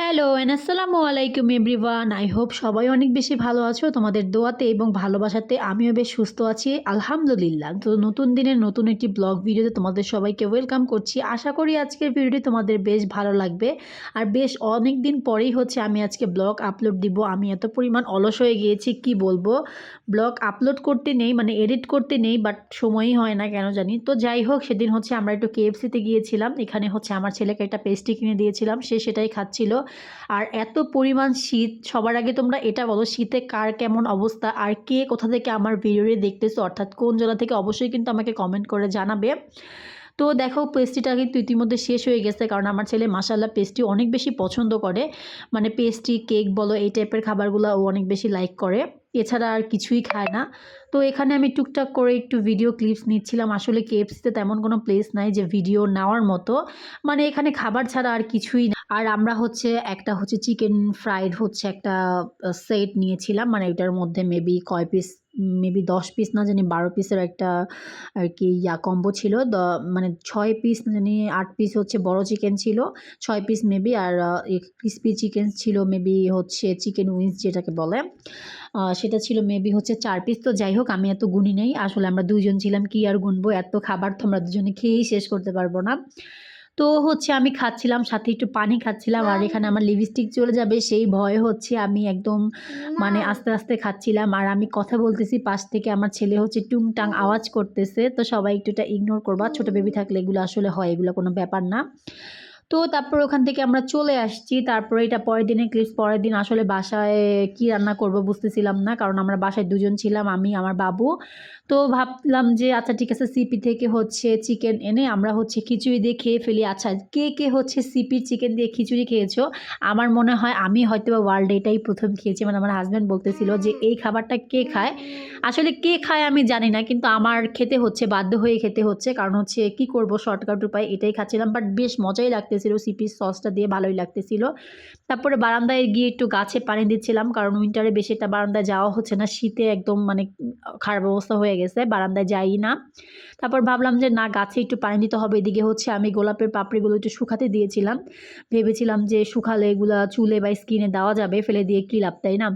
Hello and আসসালামু আলাইকুম everyone I hope সবাই অনেক বেশি ভালো আছো তোমাদের দোয়াতে এবং ভালোবাসাতে। আমিও বেশ সুস্থ আছি, আলহামদুলিল্লাহ। তো নতুন দিনের নতুন একটি ব্লগ ভিডিওতে তোমাদের সবাইকে ওয়েলকাম করছি। আশা করি আজকের ভিডিওটি তোমাদের বেশ ভালো লাগবে। আর বেশ অনেক দিন পরেই হচ্ছে আমি আজকে ব্লগ আপলোড দিব। আমি এত পরিমাণ অলস হয়ে গিয়েছি, কি বলব? ব্লগ আপলোড করতে নেই মানে এডিট করতে নেই বাট সময়ই হয় না কেন জানি। তো যাই হোক, সেদিন হচ্ছে আমরা একটু কেএফসিতে গিয়েছিলাম। এখানে হচ্ছে আমার ছেলেকে একটা পেস্ট্রি কিনে দিয়েছিলাম। সে সেটাই খাচ্ছিল। আর এত পরিমাণ শীত, সবার আগে তোমরা এটা বলো, শীতে কার কেমন অবস্থা, আর কে কোথা থেকে আমার ভিডিওটি দেখতেছো, অর্থাৎ কোন জেলা থেকে অবশ্যই কিন্তু আমাকে কমেন্ট করে জানাবে। তো দেখো পেস্ট্রিটা কিন্তু ইতিমধ্যে শেষ হয়ে গেছে, কারণ আমার ছেলে মাসাল্লাহ পেস্ট্রি অনেক বেশি পছন্দ করে। মানে পেস্ট্রি কেক বলো, এই টাইপের খাবারগুলো ও অনেক বেশি লাইক করে। এছাড়া আর কিছুই খায় না। তো এখানে আমি টুকটাক করে একটু ভিডিও ক্লিপস নিচ্ছিলাম। আসলে কেএফসিতে তেমন কোনো প্লেস নাই যে ভিডিও নেওয়ার মতো। মানে এখানে খাবার ছাড়া আর কিছুই না। আর আমরা হচ্ছে একটা হচ্ছে চিকেন ফ্রাইড হচ্ছে একটা সেট নিয়েছিলাম। মানে এটার মধ্যে মেবি কয় পিস মেবি দশ পিস না জানি, বারো পিসের একটা আর কি ইয়া কম্বো ছিল। মানে ছয় পিস না জানি, আট পিস হচ্ছে বড় চিকেন ছিল। ছয় পিস মেবি আর ক্রিসপি চিকেন ছিল মেবি হচ্ছে চিকেন উইংস যেটাকে বলে। সেটা ছিল মেবি হচ্ছে চার পিস তো যাই হোক, আমি এত গুনি নেই। আসলে আমরা দুজন ছিলাম, কি আর গুনবো? এত খাবার তো আমরা দুজনে খেয়েই শেষ করতে পারব না। তো হচ্ছে আমি খাচ্ছিলাম সাথে একটু পানি খাচ্ছিলাম আর এখানে আমার লিপস্টিক চলে যাবে সেই ভয় হচ্ছে আমি একদম মানে আস্তে আস্তে খাচ্ছিলাম আর আমি কথা বলতেছি পাশ থেকে আমার ছেলে হচ্ছে টুংটাং আওয়াজ করতেছে তো সবাই একটু এটা ইগনোর করবা ছোট বেবি থাকলে এগুলো আসলে হয় এগুলো কোনো ব্যাপার না। তো তারপর ওখান থেকে আমরা চলে আসছি। তারপরে এটা পরের দিনের ক্লিপস পরের দিন আসলে বাসায় কি রান্না করব বুঝতেছিলাম না, কারণ আমরা বাসায় দুজন ছিলাম, আমি, আমার বাবু। তো ভাবলাম যে আচ্ছা ঠিক আছে সিপি থেকে হচ্ছে চিকেন এনে আমরা হচ্ছে খিচুড়ি দিয়ে খেয়ে ফেলি। আচ্ছা কে কে হচ্ছে সিপির চিকেন দিয়ে খিচুড়ি খেয়েছো? আমার মনে হয় আমি হয়তো বা ওয়ার্ল্ডে এটাই প্রথম খেয়েছি মানে আমার হাজব্যান্ড বলতেছিল যে, এই খাবারটা কে খায়? আসলে কে খায় আমি জানি না, কিন্তু আমার খেতে হচ্ছে, বাধ্য হয়ে খেতে হচ্ছে। কারণ হচ্ছে কি করব শর্টকাট উপায় এটাই খাচ্ছিলাম বাট বেশ মজাই লাগতেছিল সিপির সসটা দিয়ে ভালোই লাগতেছিল। তারপরে বারান্দায় গিয়ে একটু গাছে পানি দিচ্ছিলাম, কারণ উইন্টারে বেশি একটা বারান্দায় যাওয়া হচ্ছে না, শীতে একদম মানে খারাপ অবস্থা হয়ে গেছে, বারান্দায় যাই না। তারপর ভাবলাম যে, না, গাছে একটু পানি দিতে হবে। এদিকে হচ্ছে আমি গোলাপের পাপড়িগুলো একটু শুকাতে দিয়েছিলাম। ভেবেছিলাম যে, শুকালে এগুলা চুলে বা স্কিনে দেওয়া যাবে, ফেলে দিয়ে কী লাভ, তাই না?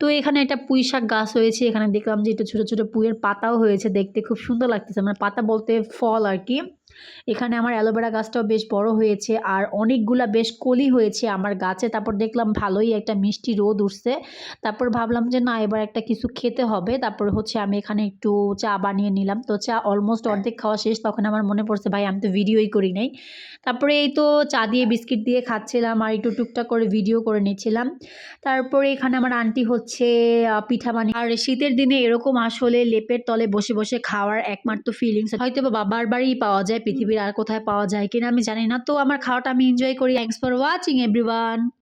তো এখানে একটা পুঁই শাক গাছ হয়েছে। এখানে দেখলাম যে, একটু ছোটো ছোটো পুঁয়ের পাতাও হয়েছে দেখতে। খুব সুন্দর লাগতেছে। মানে পাতা বলতে ফল আর কি। এখানে আমার অ্যালোভেরা গাছটাও বেশ বড় হয়েছে আর অনেকগুলা বেশ কলি হয়েছে আমার গাছে। তারপর দেখলাম ভালোই একটা মিষ্টি রোদ উঠছে। তারপর ভাবলাম যে, না, এবার একটা কিছু খেতে হবে। তারপর হচ্ছে আমি এখানে একটু চা বানিয়ে নিলাম। তো চা অলমোস্ট অর্ধেক খাওয়া শেষ তখন আমার মনে পড়ছে ভাই আমি তো ভিডিওই করি নাই। তারপরে এই তো চা দিয়ে বিস্কিট দিয়ে খাচ্ছিলাম আর একটু টুকটাক করে ভিডিও করে নিচ্ছিলাম। তারপরে এখানে আমার আন্টি হচ্ছে পিঠা বানিয়ে আর শীতের দিনে এরকম আসলে লেপের তলে বসে বসে খাওয়ার একমাত্র ফিলিংস হয়তো বা বাবার বাড়ি পাওয়া যায় পৃথিবীর আর কোথায় পাওয়া যায় কিনা আমি জানি না। তো আমার খাওয়াটা আমি এনজয় করি। Thanks for watching everyone